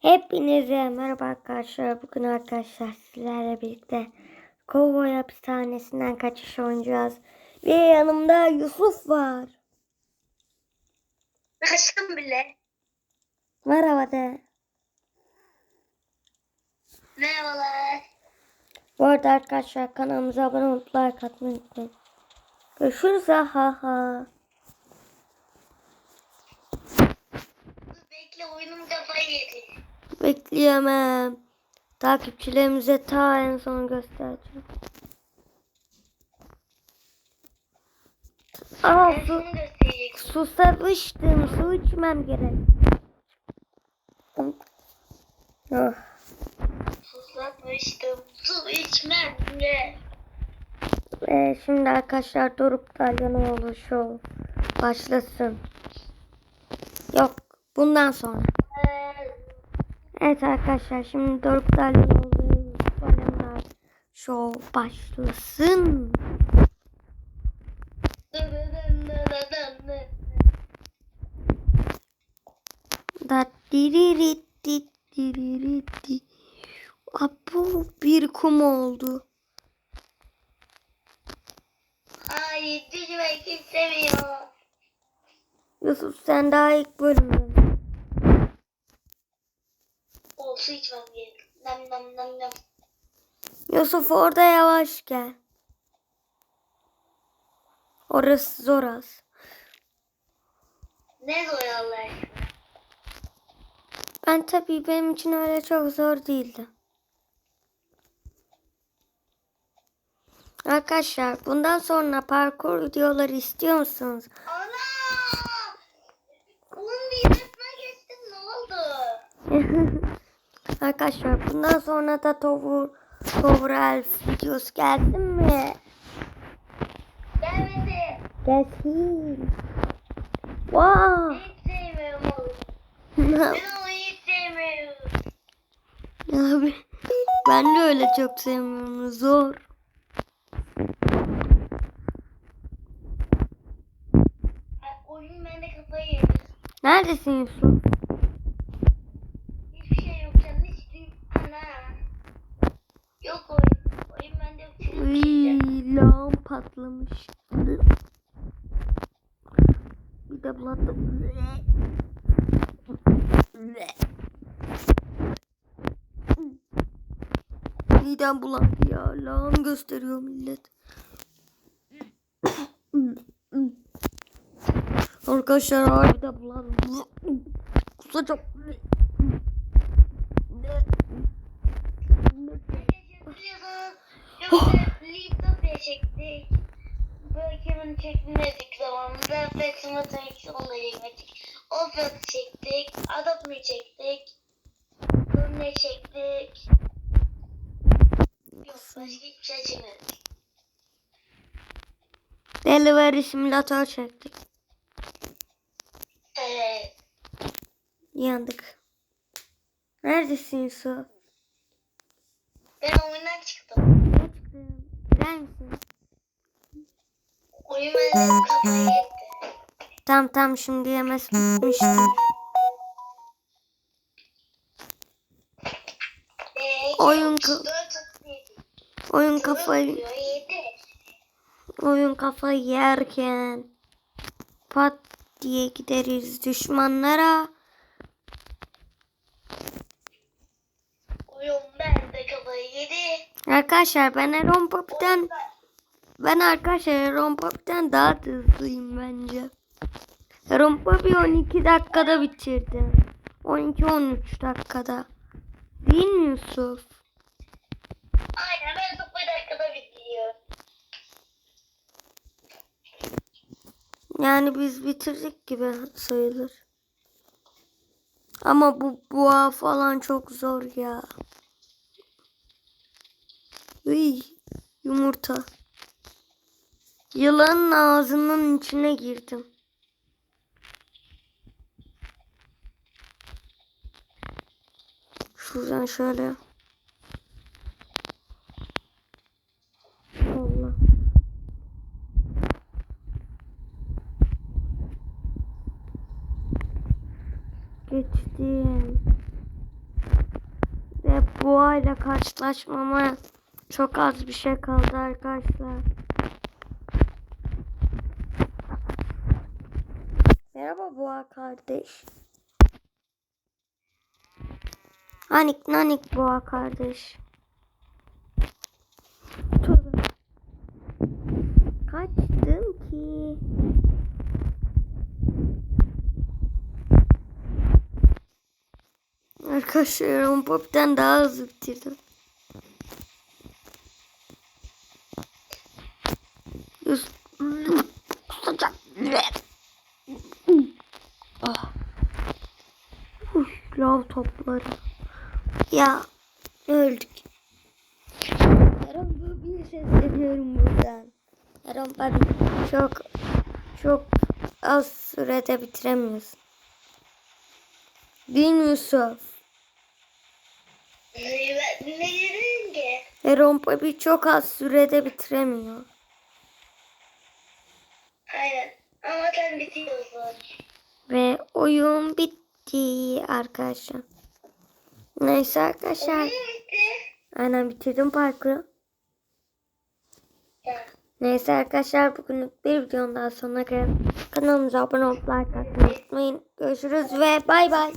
Hepinize merhaba arkadaşlar. Bugün arkadaşlar sizlerle birlikte Kovboy hapishanesinden kaçış oynayacağız. Ve yanımda Yusuf var. Aşkım bile. Merhaba de. Merhabalar. Bu arada arkadaşlar kanalımıza abone olup like atmayı unutmayın. Görüşürüz ha ha bekle oyunum kafayı yedi. Bekleyemem. Takipçilerimize ta en son göstereceğim. Aa su, susamıştım. Su içmem gerek. Oh. Susamıştım. Su içmem. Ve şimdi arkadaşlar Doruk Dalyanoğlu Show başlasın. Yok bundan sonra. Evet arkadaşlar şimdi Doruk Dalyanoğlu ve Yusuf Alemdar Show başlasın. Da diriritti diriritti. Abu bir kum oldu. Ay düşmek istemiyor. Yusuf sen daha ilk bölümde. Su içmem gerek. Nam nam nam nam. Yusuf orada yavaş gel. Orası zor az. Ne zor Allah. Ben tabii benim için öyle çok zor değildi. Arkadaşlar bundan sonra parkur videoları istiyor musunuz? Ana! Oğlum bir geçtin ne oldu? Arkadaşlar bundan sonra da Tower, Tower Elf videosu gelsin mi? Gelmedi. Gelsin. Wow. Hiç sevmiyorum. Ben onu hiç sevmiyorum. Abi ben de öyle çok sevmiyorum. Zor. Oyun bende kafayı yedi. Neredesin Yusuf? Hiçbir şey yok canım. Hiç değil. Ana. Yok oyun. Oyun bende yok. Çıkıp gideceğim. Iy, lağım patlamış. Buladı. Midem bulandı ya. Lağım gösteriyor millet. Arkadaşlar harbiden bulandı. Kusacağım. Biliyorsunuz. Yoksa Leaptopia çektik. Böyle kimin çekmedik zamanında. Fleximat'ın onunla çekmedik. Offroad çektik. Adopt çektik. Bunu çektik. Yok başka hiçbir şey çekmedik. Delivery simülatör çektik. Evet. Yandık. Neredesin Yusuf? Ben oyundan çıktım. Ne çıktın? Girer misin? Kafayı yetti. Tam tam şimdi yemes bitmiştir. Ee, Oyun ka-. Oyun kafayı oyun kafayı yerken pat diye gideriz düşmanlara. Oyun bende kafayı yedi. Arkadaşlar ben Eron Popi'den ben arkadaşlar Eron Popi'den daha da hızlıyım bence. Eron Popi 12 dakikada bitirdi. 12-13 dakikada. Değil mi Yusuf? Aynen ben de bir dakikada bitiyor. Yani biz bitirdik gibi sayılır. Ama bu boğa falan çok zor ya. Iy, yumurta. Yılanın ağzının içine girdim. Şuradan şöyle. Allah. Geçtim. boğa ile karşılaşmama çok az bir şey kaldı arkadaşlar. Merhaba boğa kardeş. Hanik nanik boğa kardeş. Tövbe. Kaçtım ki. Arkadaşlar on pop'ten daha hızlı bitirdim. Yüz... Kusacak. Ah. Uy, lav topları. Ya öldük. Aaron Bobby'yi sesleniyorum buradan. Aaron Bobby çok çok az sürede bitiremiyorsun. Değil mi Yusuf? Ne, ne dedin ki? Aaron Bobby çok az sürede bitiremiyor. Aynen. Ama sen bitiyorsun. Ve oyun bitti arkadaşlar. Neyse arkadaşlar. Ne bitti? Aynen bitirdim parkuru. Neyse arkadaşlar bugünlük bir videonun daha sonuna geldik. Kanalımıza abone olup like atmayı unutmayın. Görüşürüz ve bay bay.